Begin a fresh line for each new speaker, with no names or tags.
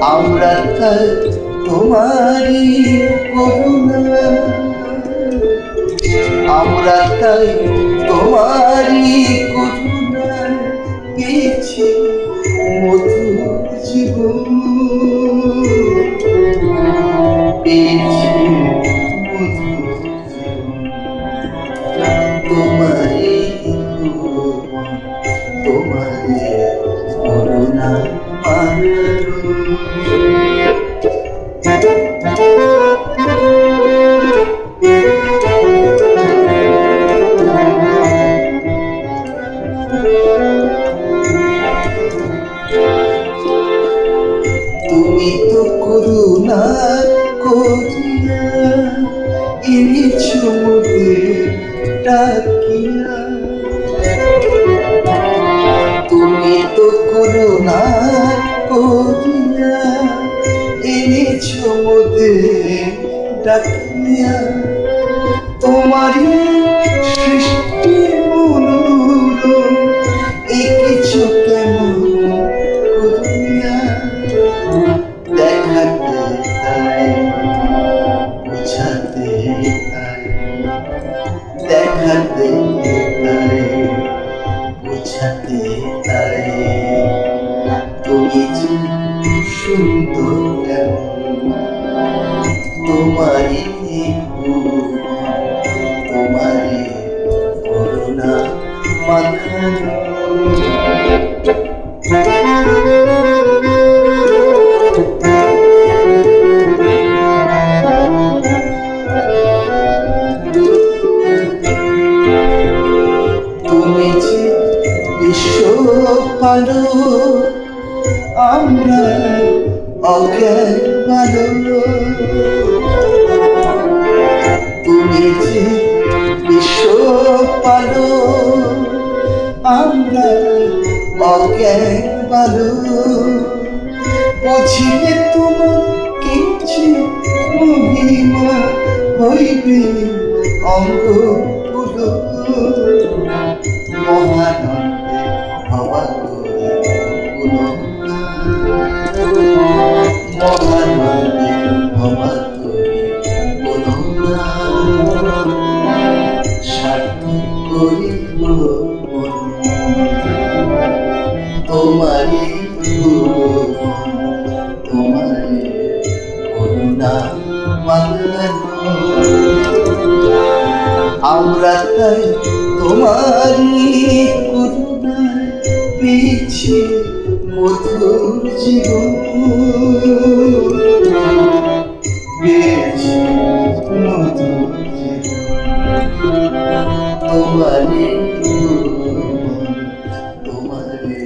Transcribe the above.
আমরা তাই তোমারি করুণা। আমরা তাই তোমারি করুণা। পেয়েছি মধু জীবন। করিয়া দেখাতে তাই বুঝাতে তাই দেখাতে তাই বুঝাতে তাই। তুমি যে সুন্দর ভালো আমরা অজ্ঞান ভালো তুমি যে বিশ্ব ভালো আমরা অজ্ঞান ভালো বুঝিলে তোমার কিছু মহিমা হইবে অঙ্গ পুরো তোমারে তোমারে করুণা আমরা তাই তোমারই করুণায় পিছে মধুর জীবন। তোমারে তোমারে